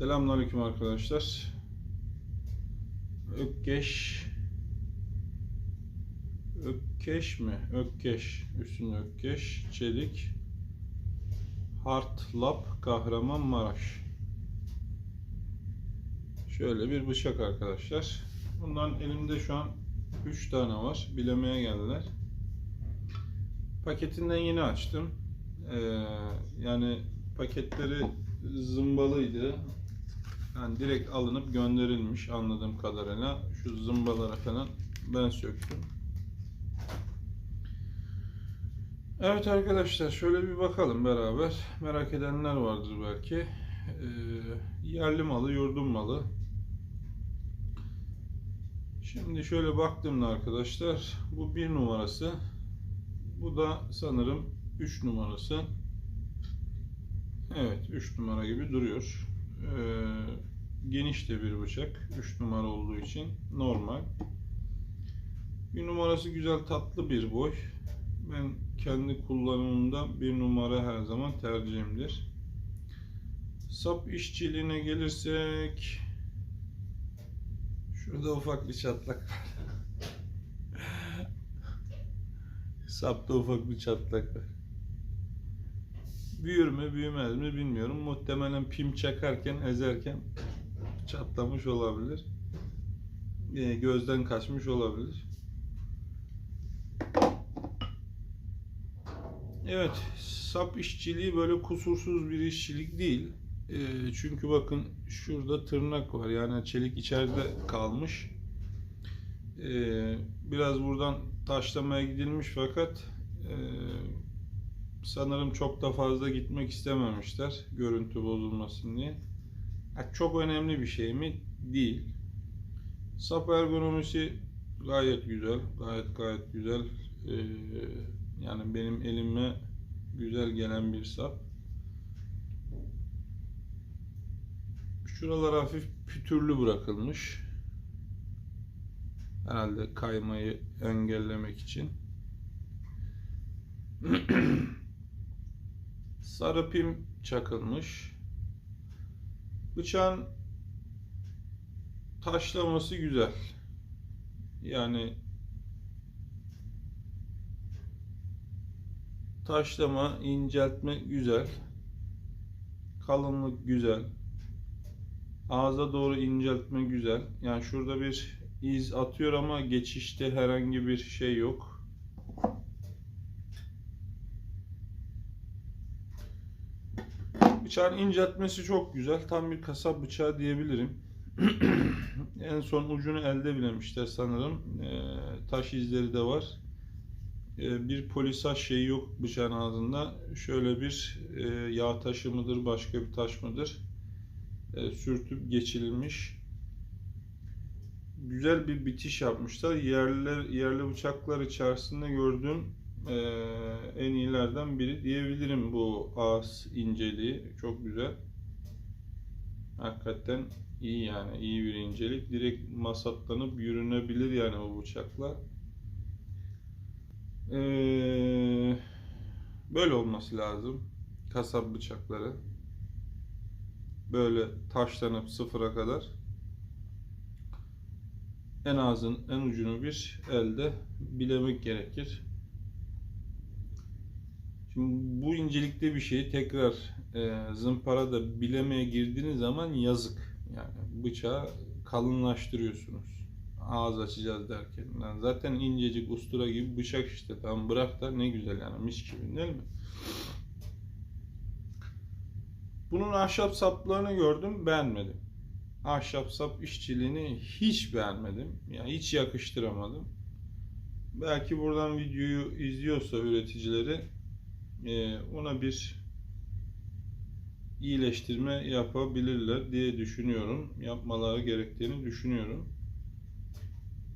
Selamünaleyküm arkadaşlar. Ökkeş Ökkeş mi? Ökkeş. Üstün Ökkeş. Çelik. Hartlap Kahramanmaraş. Şöyle bir bıçak arkadaşlar. Bundan elimde şu an 3 tane var. Bilemeye geldiler. Paketinden yeni açtım. Ee, yani paketleri zımbalıydı. Yani direkt alınıp gönderilmiş anladığım kadarıyla. Şu zımbalara falan ben söktüm. Evet arkadaşlar şöyle bir bakalım beraber. Merak edenler vardır belki. Ee, yerli malı, yurdum malı. Şimdi şöyle baktığımda arkadaşlar bu bir numarası. Bu da sanırım 3 numarası. Evet 3 numara gibi duruyor. Ee, geniş de bir bıçak. 3 numara olduğu için normal. Bir numarası güzel tatlı bir boy. Ben kendi kullanımımda bir numara her zaman tercihimdir. Sap işçiliğine gelirsek şurada ufak bir çatlak var. Sapta ufak bir çatlak var. Büyür mü büyümez mi bilmiyorum. Muhtemelen pim çakarken ezerken çatlamış olabilir. Ee, gözden kaçmış olabilir. Evet, sap işçiliği böyle kusursuz bir işçilik değil. Ee, çünkü bakın şurada tırnak var. Yani çelik içeride kalmış. Ee, biraz buradan taşlamaya gidilmiş fakat e, sanırım çok da fazla gitmek istememişler görüntü bozulmasın diye. Ya çok önemli bir şey mi? Değil. Sap ergonomisi gayet güzel. Gayet gayet güzel. Ee, yani benim elime güzel gelen bir sap. Şuralar hafif pütürlü bırakılmış. Herhalde kaymayı engellemek için. Sarı çakılmış. Bıçağın taşlaması güzel. Yani taşlama, inceltme güzel. Kalınlık güzel. Ağza doğru inceltme güzel. Yani şurada bir iz atıyor ama geçişte herhangi bir şey yok. Bıçağın inceltmesi çok güzel. Tam bir kasap bıçağı diyebilirim. en son ucunu elde bilemişler sanırım. Ee, taş izleri de var. Ee, bir polisaj şeyi yok bıçağın ağzında. Şöyle bir e, yağ taşı mıdır, başka bir taş mıdır? E, sürtüp geçirilmiş. Güzel bir bitiş yapmışlar. Yerli, yerli bıçaklar içerisinde gördüğüm e, en iyilerden biri diyebilirim bu ağız inceliği. Çok güzel. Hakikaten iyi yani. iyi bir incelik. Direkt masatlanıp yürünebilir yani bu bıçakla. Ee, böyle olması lazım. Kasap bıçakları. Böyle taşlanıp sıfıra kadar en ağzın en ucunu bir elde bilemek gerekir. Şimdi bu incelikte bir şeyi tekrar e, zımparada bilemeye girdiğiniz zaman yazık. Yani bıçağı kalınlaştırıyorsunuz. Ağız açacağız derken. Yani zaten incecik ustura gibi bıçak işte. Tam bırak da ne güzel yani mis gibi değil mi? Bunun ahşap saplarını gördüm, beğenmedim. Ahşap sap işçiliğini hiç beğenmedim. Yani hiç yakıştıramadım. Belki buradan videoyu izliyorsa üreticileri ona bir iyileştirme yapabilirler diye düşünüyorum. Yapmaları gerektiğini düşünüyorum.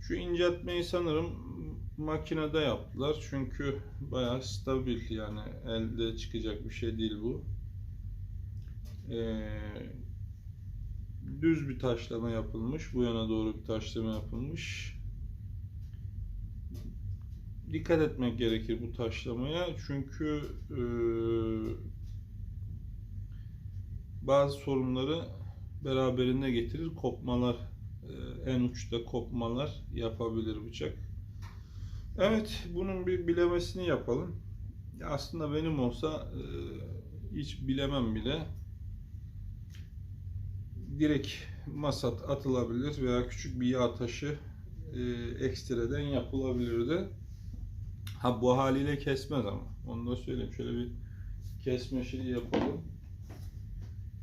Şu inceltmeyi sanırım makinede yaptılar. Çünkü bayağı stabil yani elde çıkacak bir şey değil bu. Ee, düz bir taşlama yapılmış. Bu yana doğru bir taşlama yapılmış. Dikkat etmek gerekir bu taşlamaya. Çünkü e, bazı sorunları beraberinde getirir. Kopmalar, e, en uçta kopmalar yapabilir bıçak. Evet, bunun bir bilemesini yapalım. Ya aslında benim olsa e, hiç bilemem bile. Direkt masat atılabilir veya küçük bir yağ taşı e, ekstreden yapılabilirdi. Ha bu haliyle kesmez ama. Onu da söyleyeyim. Şöyle bir kesme şeyi yapalım.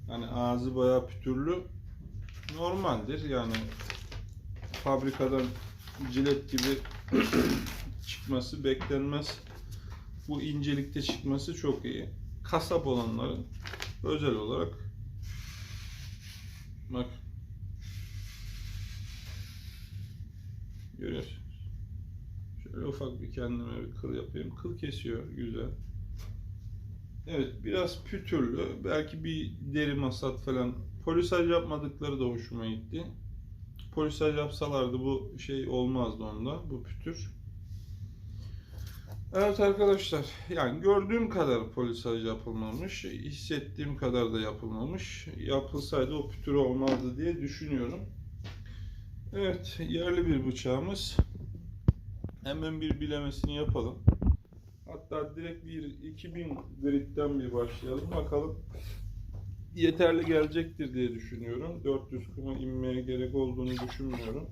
Hani ağzı bayağı pütürlü. Normaldir yani fabrikadan cilet gibi çıkması beklenmez. Bu incelikte çıkması çok iyi. Kasap olanların özel olarak bak görüyorsunuz. Şöyle ufak bir kendime bir kıl yapayım. Kıl kesiyor güzel. Evet biraz pütürlü. Belki bir deri masat falan. Polisaj yapmadıkları da hoşuma gitti. Polisaj yapsalardı bu şey olmazdı onda. Bu pütür. Evet arkadaşlar. Yani gördüğüm kadar polisaj yapılmamış. Hissettiğim kadar da yapılmamış. Yapılsaydı o pütür olmazdı diye düşünüyorum. Evet yerli bir bıçağımız. Hemen bir bilemesini yapalım. Hatta direkt bir 2000 gridden bir başlayalım. Bakalım yeterli gelecektir diye düşünüyorum. 400 kuma inmeye gerek olduğunu düşünmüyorum.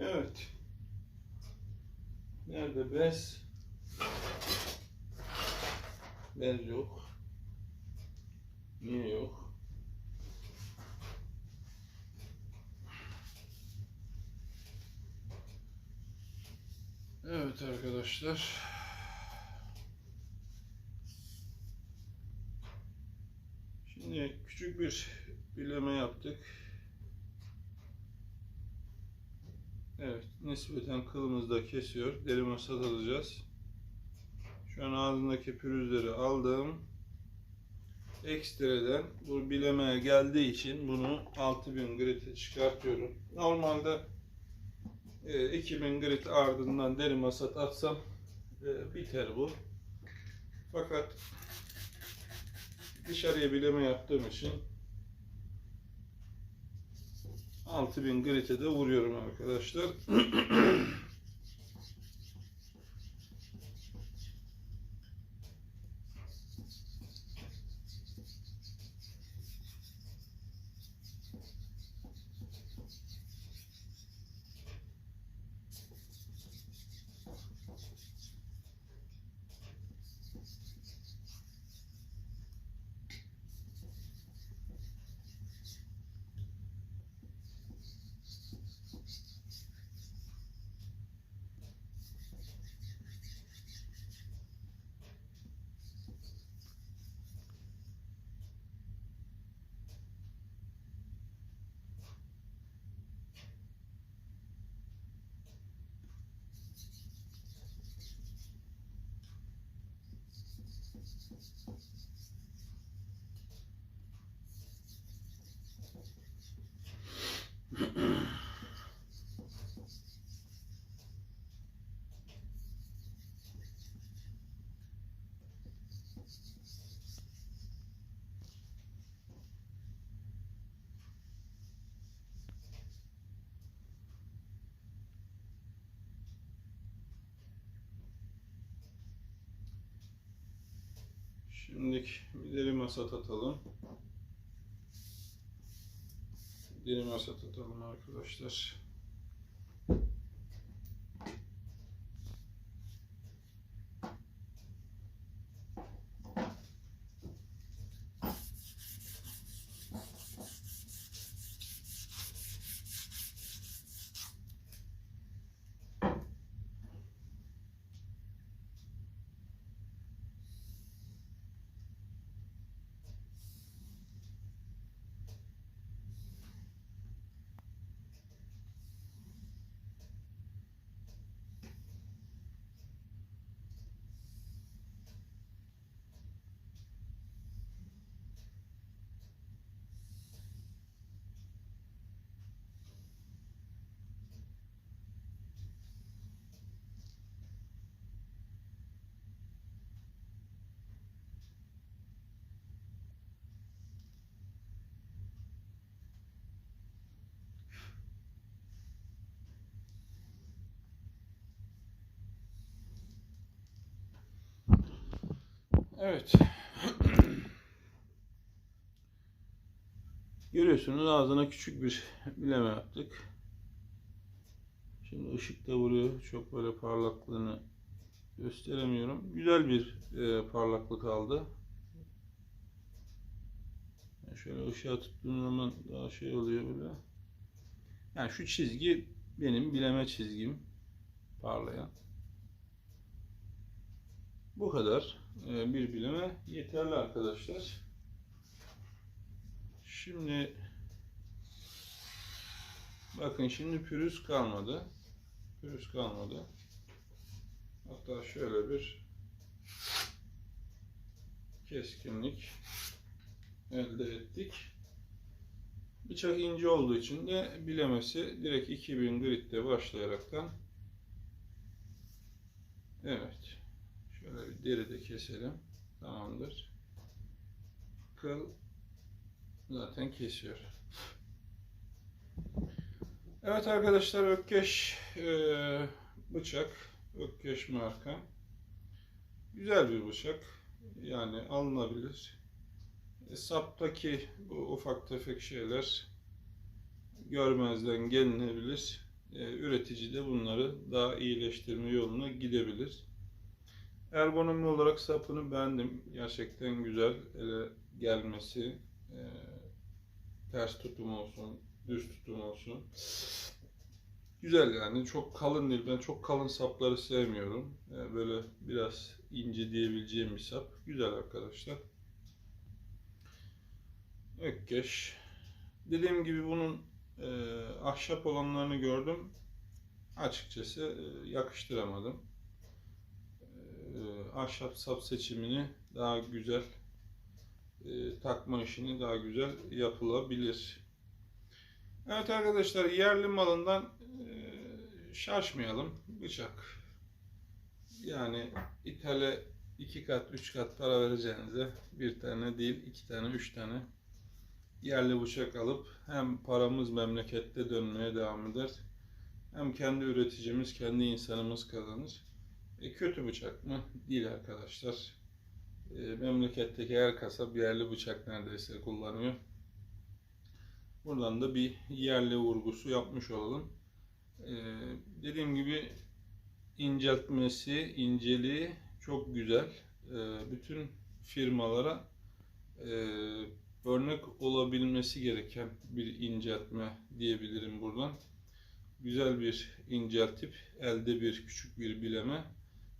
Evet. Nerede bez? Bez yok. Niye yok? Evet arkadaşlar. Şimdi küçük bir bileme yaptık. Evet, nispeten kılımızı da kesiyor. Deri masat alacağız. Şu an ağzındaki pürüzleri aldım. Ekstreden bu bilemeye geldiği için bunu 6000 grit'e çıkartıyorum. Normalde e, 2000 grit ardından deri masat atsam e, biter bu. Fakat dışarıya bileme yaptığım için 6000 grit'e de vuruyorum arkadaşlar. Şimdi bir deri masat atalım. Deri masat atalım arkadaşlar. Evet. Görüyorsunuz ağzına küçük bir bileme yaptık. Şimdi ışık da vuruyor. Çok böyle parlaklığını gösteremiyorum. Güzel bir e, parlaklık aldı. Yani şöyle ışığa tuttuğum zaman daha şey oluyor böyle. Yani şu çizgi benim bileme çizgim. Parlayan. Bu kadar e, bir bileme yeterli arkadaşlar. Şimdi bakın şimdi pürüz kalmadı. Pürüz kalmadı. Hatta şöyle bir keskinlik elde ettik. Bıçak ince olduğu için de bilemesi direkt 2000 grit'te başlayaraktan evet şöyle bir deri de keselim. Tamamdır. Kıl zaten kesiyor. Evet arkadaşlar Ökkeş e, bıçak. Ökkeş marka. Güzel bir bıçak. Yani alınabilir. E, saptaki bu ufak tefek şeyler görmezden gelinebilir. E, üretici de bunları daha iyileştirme yoluna gidebilir. Ergonomi olarak sapını beğendim. Gerçekten güzel. Ele gelmesi, e, ters tutum olsun, düz tutum olsun. Güzel yani. Çok kalın değil. Ben çok kalın sapları sevmiyorum. E, böyle biraz ince diyebileceğim bir sap. Güzel arkadaşlar. Ökkeş. Dediğim gibi bunun e, ahşap olanlarını gördüm. Açıkçası e, yakıştıramadım. E, ahşap sap seçimini daha güzel e, takma işini daha güzel yapılabilir. Evet arkadaşlar yerli malından e, şaşmayalım. Bıçak. Yani ithale iki kat, üç kat para vereceğinize bir tane değil, iki tane, üç tane yerli bıçak alıp hem paramız memlekette dönmeye devam eder. Hem kendi üreticimiz, kendi insanımız kazanır. E, kötü bıçak mı? Değil arkadaşlar. E, memleketteki her kasap yerli bıçak neredeyse kullanıyor. Buradan da bir yerli vurgusu yapmış olalım. E, dediğim gibi inceltmesi, inceliği çok güzel. E, bütün firmalara e, örnek olabilmesi gereken bir inceltme diyebilirim buradan. Güzel bir inceltip elde bir küçük bir bileme.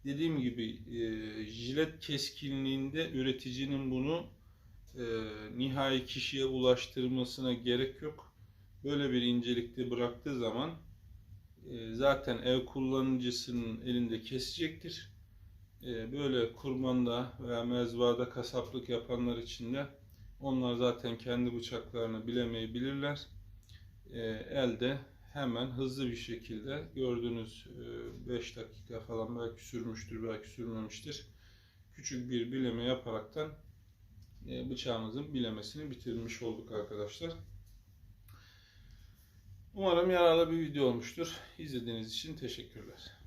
Dediğim gibi e, jilet keskinliğinde üreticinin bunu e, nihai kişiye ulaştırmasına gerek yok. Böyle bir incelikte bıraktığı zaman e, zaten ev kullanıcısının elinde kesecektir. E, böyle kurmanda veya mezbada kasaplık yapanlar için de onlar zaten kendi bıçaklarını bilemeyebilirler. E, elde hemen hızlı bir şekilde gördüğünüz 5 dakika falan belki sürmüştür belki sürmemiştir. Küçük bir bileme yaparaktan e, bıçağımızın bilemesini bitirmiş olduk arkadaşlar. Umarım yararlı bir video olmuştur. İzlediğiniz için teşekkürler.